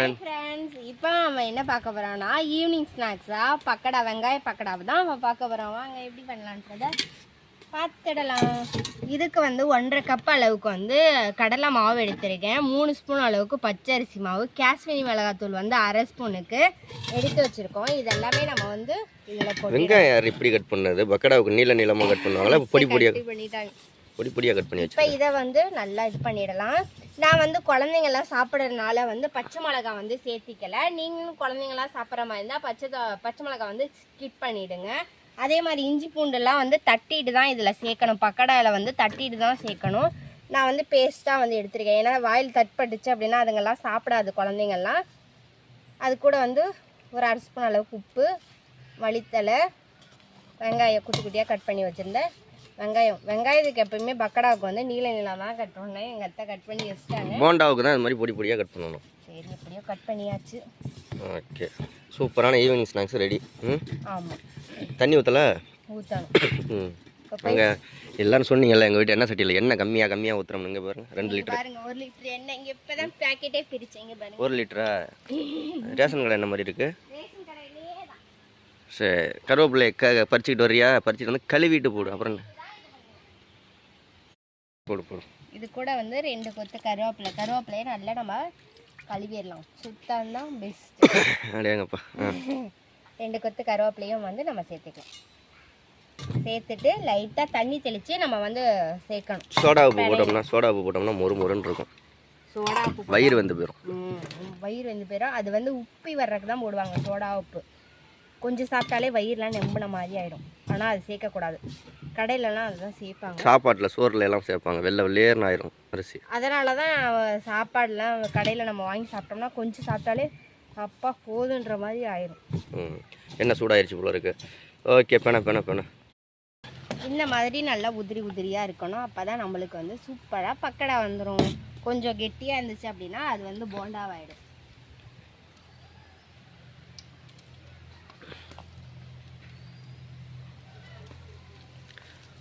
Friend friends இப்போ நம்ம என்ன பார்க்க போறோம்னா ஈவினிங் ஸ்நாக்ஸா பக்கடா வெங்காய பக்கடாவை தான் நம்ம பார்க்க போறோம் வாங்க எப்படி பண்ணலான்றத பார்த்துடலாம். இதுக்கு வந்து ஒன்றரை கப் அளவுக்கு வந்து கடலை மாவு எடுத்திருக்கேன். மூணு ஸ்பூன் அளவுக்கு பச்சரிசி மாவு. காஷ்மீரி மிளகாத்தூள் வந்து அரை ஸ்பூனுக்கு எடுத்து வச்சிருக்கோம். இதெல்லாமே நம்ம வந்து இதில் வெங்காயம் இப்படி கட் பண்ணது? பக்கடாவுக்கு நீல நீளமாக கட் பண்ணுவாங்களா? பொடி பொடியாக பண்ணிட்டாங்க. பொடி பொடியாக கட் பண்ணி இப்போ இதை வந்து நல்லா இது பண்ணிடலாம். நான் வந்து குழந்தைங்கள்லாம் சாப்பிட்றதுனால வந்து பச்சை மிளகா வந்து சேர்த்திக்கலை. நீங்களும் குழந்தைங்களாம் சாப்பிட்ற மாதிரி இருந்தால் பச்சை பச்சை மிளகா வந்து ஸ்கிப் பண்ணிவிடுங்க அதே மாதிரி இஞ்சி பூண்டுலாம் வந்து தட்டிட்டு தான் இதில் சேர்க்கணும். பக்கடாயில் வந்து தட்டிட்டு தான் சேர்க்கணும். நான் வந்து பேஸ்ட்டாக வந்து எடுத்துருக்கேன். ஏன்னா வாயில் தட்பட்டுச்சு அப்படின்னா அதுங்கெல்லாம் சாப்பிடாது குழந்தைங்கள்லாம் அது கூட வந்து ஒரு அரை ஸ்பூன் அளவுக்கு உப்பு வழித்தலை வெங்காயம் குட்டி குட்டியாக கட் பண்ணி வச்சுருந்தேன். வெங்காயம். வெங்காயத்துக்கு எப்பயுமே பக்கடாவுக்கு வந்து நீல நீளம் தான் கட் பண்ணேன். எங்கள் அத்தை கட் பண்ணி வச்சுட்டாங்க. போண்டாவுக்கு தான் இது மாதிரி பொடி பொடியாக கட் பண்ணணும். சரி எப்படியோ கட் பண்ணியாச்சு. ஓகே. சூப்பரான ஈவினிங் ஸ்நாக்ஸ் ரெடி ம்? ஆமாம் தண்ணி ஊற்றல ஊற்றணும் ம். அங்கே எல்லாரும் சொன்னீங்கல்ல எங்கள் வீட்டு எண்ணெய் சட்டியில் எண்ணெய் கம்மியாக கம்மியாக ஊற்றுறோம் இங்கே பாருங்க ரெண்டு லிட்டர். பாருங்க ஒரு லிட்டர் எண்ணெய். இங்கே இப்போ தான் பேக்கெட்டே பிரிச்சேங்க பாருங்க. ஒரு லிட்டரா? ரேஷன் கடை என்ன மாதிரி இருக்குது சரி கருவேப்பிலை க பறிச்சுக்கிட்டு வரியா பறிச்சுட்டு வந்து கழுவிட்டு போடு. அப்புறம் போடு போடு இது கூட வந்து ரெண்டு கொத்து கருவேப்பிலை. கருவேப்பிலையை நல்லா நம்ம கழுவிடலாம். சுத்தம் தான் பெஸ்ட் அடையாங்கப்பா ரெண்டு கொத்து கருவேப்பிலையும் வந்து நம்ம சேர்த்துக்கலாம். சேர்த்துட்டு லைட்டாக தண்ணி தெளித்து நம்ம வந்து சேர்க்கணும். சோடா உப்பு போட்டோம்னா சோடா உப்பு போட்டோம்னா மொறு மொறுன்னு இருக்கும். சோடா உப்பு வயிறு வந்து போயிடும் வயிறு வந்து போயிடும் அது வந்து உப்பி வர்றதுக்கு தான் போடுவாங்க சோடா உப்பு. கொஞ்சம் சாப்பிட்டாலே வயிறுலாம் நம்பின மாதிரி ஆயிடும். ஆனால் அது சேர்க்கக்கூடாது. கடையிலலாம் அதுதான் சேர்ப்பாங்க. சாப்பாட்டில் சோறில் எல்லாம் சேர்ப்பாங்க. வெள்ளை வெள்ளையர்னு ஆயிரும் அரிசி. அதனால தான் சாப்பாடுலாம் கடையில் நம்ம வாங்கி சாப்பிட்டோம்னா கொஞ்சம் சாப்பிட்டாலே அப்பா போதுன்ற மாதிரி ஆயிரும். என்ன சூடாயிருச்சு போல இருக்கு. ஓகே பெண பெண பெண இந்த மாதிரி நல்லா உதிரி உதிரியாக இருக்கணும். அப்போ தான் நம்மளுக்கு வந்து சூப்பராக பக்கடா வந்துடும் கொஞ்சம் கெட்டியாக இருந்துச்சு அப்படின்னா அது வந்து போண்டாவாயிடும்.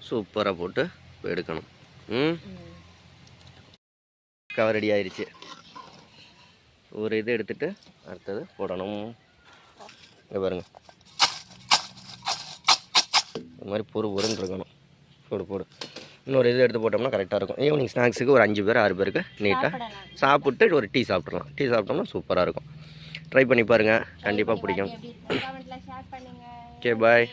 சூப்பராக போட்டு எடுக்கணும். ம்? கவர் ரெடி ஆயிருச்சு. ஒரு இது எடுத்துட்டு அடுத்தது போடணும். இங்கே பாருங்க. இந்த மாதிரி பொறு பொருன்னு இருக்கணும். போடு போடு. இன்னொரு இது எடுத்து போட்டோம்னா கரெக்டாக இருக்கும். ஈவினிங் ஸ்நாக்ஸுக்கு ஒரு அஞ்சு பேர் ஆறு பேருக்கு நீட்டாக சாப்பிட்டு ஒரு டீ சாப்பிட்றலாம் டீ சாப்பிட்டோம்னா சூப்பராக இருக்கும். ட்ரை பண்ணி பாருங்கள் கண்டிப்பாக பிடிக்கும். Okay bye